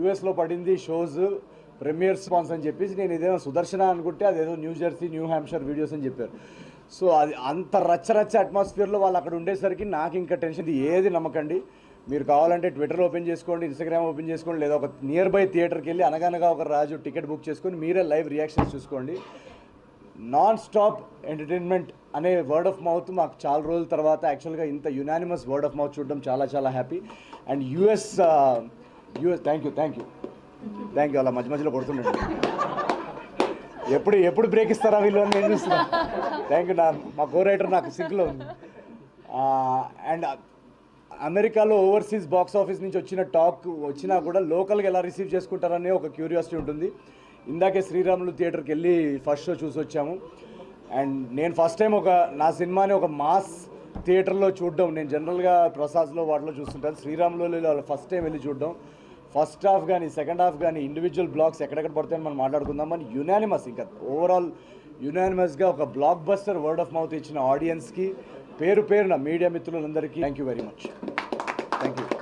యూఎస్లో పడింది shows premier spans అని చెప్పేసి నేను ఇదేమో సుదర్శన అనుకుంటే అదేదో New Jersey New Hampshire videos అని చెప్పారు. సో అది అంత రచ్చ రచ్చ అట్మాస్ఫియర్లో వాళ్ళు అక్కడ ఉండేసరికి నాకు ఇంకా టెన్షన్ ఏది నమ్మకండి. మీరు కావాలంటే ట్విట్టర్ ఓపెన్ చేసుకోండి ఇన్స్టాగ్రామ్ ఓపెన్ చేసుకోండి లేదా ఒక నియర్ బై థియేటర్కి వెళ్ళి అనగనగా ఒక రాజు టికెట్ బుక్ చేసుకొని మీరే లైవ్ రియాక్షన్స్ చూసుకోండి. నాన్ స్టాప్ ఎంటర్టైన్మెంట్ అనే వర్డ్ ఆఫ్ మౌత్ మాకు చాలా రోజుల తర్వాత యాక్చువల్గా ఇంత యునానిమస్ వర్డ్ ఆఫ్ మౌత్ చూడడం చాలా చాలా happy and US US thank you thank you thank you అలా మధ్య మధ్యలో కొడుతుండండి ఎప్పుడు ఎప్పుడు బ్రేక్ ఇస్తారా వీళ్ళు అని నేను చూస్తున్నా. థ్యాంక్ యూ నా మా కో రైటర్ నాకు సింక్లో ఉంది. అండ్ uh, అమెరికాలో ఓవర్సీస్ బాక్స్ ఆఫీస్ నుంచి వచ్చిన టాక్ వచ్చినా కూడా లోకల్గా ఎలా రిసీవ్ చేసుకుంటారనే ఒక క్యూరియాసిటీ ఉంటుంది. ఇందాకే శ్రీరాములు థియేటర్కి వెళ్ళి ఫస్ట్ షో చూసి వచ్చాము. అండ్ నేను ఫస్ట్ టైం ఒక నా సినిమాని ఒక మాస్ థియేటర్లో చూడడం. నేను జనరల్గా ప్రసాద్లో వాటిలో చూస్తుంటాను. శ్రీరాములు ఫస్ట్ టైం వెళ్ళి చూడడం. ఫస్ట్ హాఫ్ కానీ సెకండ్ హాఫ్ కానీ ఇండివిజువల్ బ్లాక్స్ ఎక్కడెక్కడ పడతాయని మనం మాట్లాడుకుందామని యునానిమస్ ఇంకా. ఓవరాల్ యునానిమస్గా ఒక block buster word of mouth ఇచ్చిన ఆడియన్స్కి పేరు పేరున మీడియా మిత్రులందరికీ thank you very much thank you